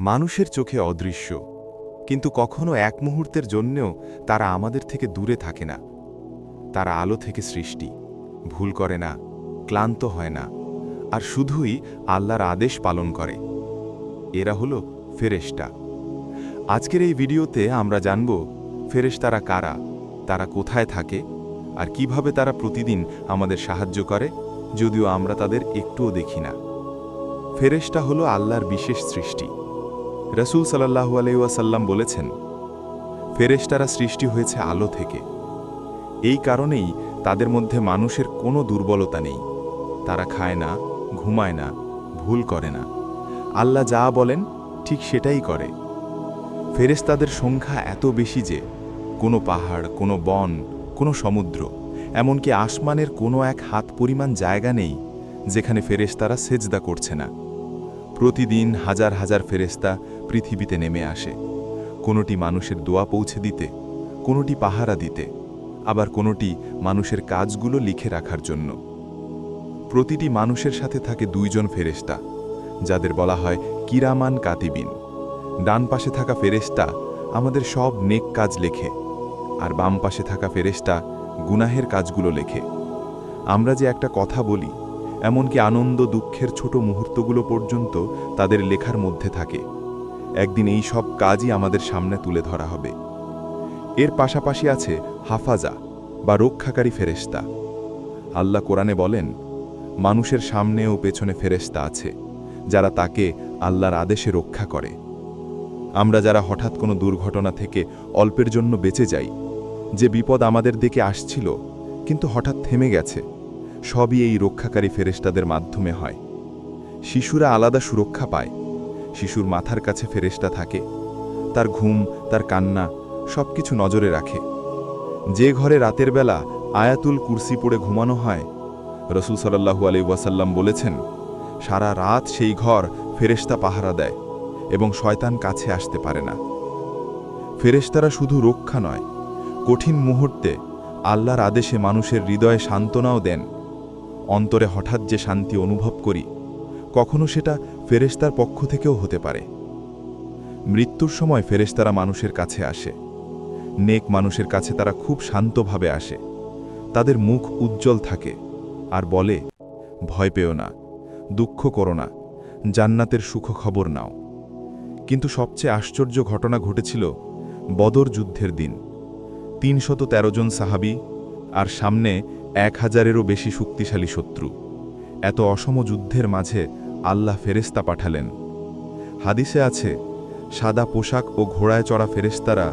মানুষের চোখে অদৃশ্য। কিন্তু কখনো এক মুহূর্তের জন্যেও তারা আমাদের থেকে দূরে থাকে না। তারা আলো থেকে সৃষ্টি। ভুল করে না, ক্লান্ত হয় না। আর শুধুই আল্লাহর আদেশ পালন করে। এরা হলো ফেরেশতা। আজকের এই ভিডিওতে আমরা জানব, ফেরেশতারা কারা? তারা কোথায় থাকে? আর কীভাবে তারা প্রতিদিন আমাদের সাহায্য করে? যদিও আমরা তাদের একটুও দেখি না। ফেরেশতা হলো আল্লাহর বিশেষ সৃষ্টি। রসুল সাল্লাহু আলাইসাল্লাম বলেছেন, ফেরেশতারা সৃষ্টি হয়েছে আলো থেকে। এই কারণেই তাদের মধ্যে মানুষের কোনো দুর্বলতা নেই। তারা খায় না, ঘুমায় না, ভুল করে না। আল্লাহ যা বলেন, ঠিক সেটাই করে। ফেরেশতাদের সংখ্যা এত বেশি যে, কোনো পাহাড়, কোনো বন, কোনো সমুদ্র, এমনকি আসমানের কোনো এক হাত পরিমাণ জায়গা নেই, যেখানে ফেরেশতারা সেজদা করছে না। প্রতিদিন হাজার হাজার ফেরেস্তা পৃথিবীতে নেমে আসে। কোনোটি মানুষের দোয়া পৌঁছে দিতে, কোনোটি পাহারা দিতে, আবার কোনোটি মানুষের কাজগুলো লিখে রাখার জন্য। প্রতিটি মানুষের সাথে থাকে দুইজন ফেরেস্তা যাদের বলা হয় কিরামান কাতিবিন। ডান পাশে থাকা ফেরেস্তা আমাদের সব নেক কাজ লেখে, আর বাম পাশে থাকা ফেরেস্তা গুনাহের কাজগুলো লেখে। আমরা যে একটা কথা বলি, এমনকি আনন্দ দুঃখের ছোট মুহূর্তগুলো পর্যন্ত তাদের লেখার মধ্যে থাকে। একদিন এই সব কাজই আমাদের সামনে তুলে ধরা হবে। এর পাশাপাশি আছে হাফাজা বা রক্ষাকারী ফেরেস্তা আল্লাহ কোরআনে বলেন, মানুষের সামনে ও পেছনে ফেরেস্তা আছে, যারা তাকে আল্লাহর আদেশে রক্ষা করে। আমরা যারা হঠাৎ কোনো দুর্ঘটনা থেকে অল্পের জন্য বেঁচে যাই, যে বিপদ আমাদের দিকে আসছিল, কিন্তু হঠাৎ থেমে গেছে, সবই এই রক্ষাকারী ফেরেস্তাদের মাধ্যমে হয়। শিশুরা আলাদা সুরক্ষা পায়। শিশুর মাথার কাছে ফেরেস্তা থাকে। তার ঘুম, তার কান্না সব কিছু নজরে রাখে। যে ঘরে রাতের বেলা আয়াতুল কুরসি পড়ে ঘুমানো হয়, রসুল সাল্লাহু আলি ওয়াসাল্লাম বলেছেন, সারা রাত সেই ঘর ফেরেস্তা পাহারা দেয় এবং শয়তান কাছে আসতে পারে না। ফেরেস্তারা শুধু রক্ষা নয়, কঠিন মুহূর্তে আল্লাহর আদেশে মানুষের হৃদয়ে সান্ত্বনাও দেন। অন্তরে হঠাৎ যে শান্তি অনুভব করি কখনো সেটা ফেরেস্তার পক্ষ থেকেও হতে পারে। মৃত্যুর সময় ফেরেস্তারা মানুষের কাছে আসে। নেক মানুষের কাছে তারা খুব শান্তভাবে আসে। তাদের মুখ উজ্জ্বল থাকে আর বলে, ভয় পেও না, দুঃখ করো না, জান্নাতের সুখ খবর নাও। কিন্তু সবচেয়ে আশ্চর্য ঘটনা ঘটেছিল বদর যুদ্ধের দিন। তিনশত জন সাহাবি আর সামনে এক হাজারেরও বেশি শক্তিশালী শত্রু। এত অসম যুদ্ধের মাঝে আল্লাহ ফেরেস্তা পাঠালেন। হাদিসে আছে, সাদা পোশাক ও ঘোড়ায় চড়া ফেরেস্তারা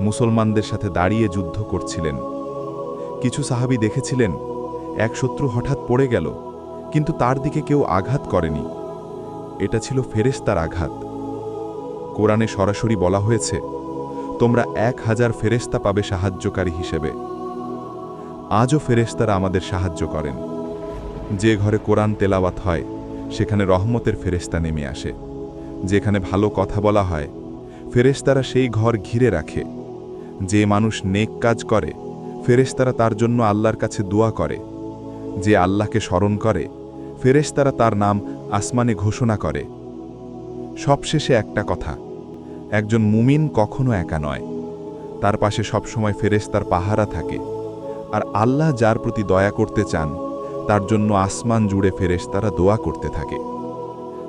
মুসলমানদের সাথে দাঁড়িয়ে যুদ্ধ করছিলেন। কিছু সাহাবি দেখেছিলেন, এক শত্রু হঠাৎ পড়ে গেল, কিন্তু তার দিকে কেউ আঘাত করেনি। এটা ছিল ফেরেস্তার আঘাত। কোরআনে সরাসরি বলা হয়েছে, তোমরা এক হাজার ফেরেস্তা পাবে সাহায্যকারী হিসেবে। আজও ফেরেস্তারা আমাদের সাহায্য করেন। যে ঘরে কোরআন তেলাওয়াত হয়, সেখানে রহমতের ফেরেস্তা নেমে আসে। যেখানে ভালো কথা বলা হয় ফেরেস্তারা সেই ঘর ঘিরে রাখে। যে মানুষ নেক কাজ করে ফেরেস্তারা তার জন্য আল্লাহর কাছে দোয়া করে। যে আল্লাহকে স্মরণ করে ফেরেস্তারা তার নাম আসমানে ঘোষণা করে। সবশেষে একটা কথা, একজন মুমিন কখনো একা নয়। তার পাশে সবসময় ফেরেস্তার পাহারা থাকে। আর আল্লাহ যার প্রতি দয়া করতে চান তার জন্য আসমান জুড়ে ফেরেস তারা দোয়া করতে থাকে।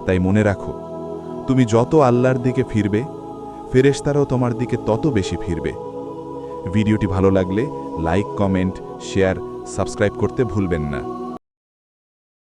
তাই মনে রাখো, তুমি যত আল্লাহর দিকে ফিরবে, ফেরেশতারাও তোমার দিকে তত বেশি ফিরবে। ভিডিওটি ভালো লাগলে লাইক, কমেন্ট, শেয়ার, সাবস্ক্রাইব করতে ভুলবেন না।